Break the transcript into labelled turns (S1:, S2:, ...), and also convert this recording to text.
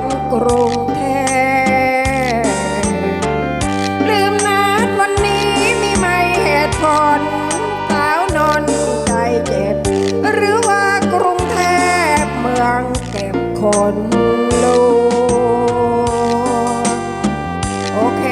S1: นกรุงเทพลืมนัดวันนี้มีไม่เหตุผลสาวนอนใจเจ็บ หรือว่ากรุงเทพเมืองเก็บคนลูกโอเค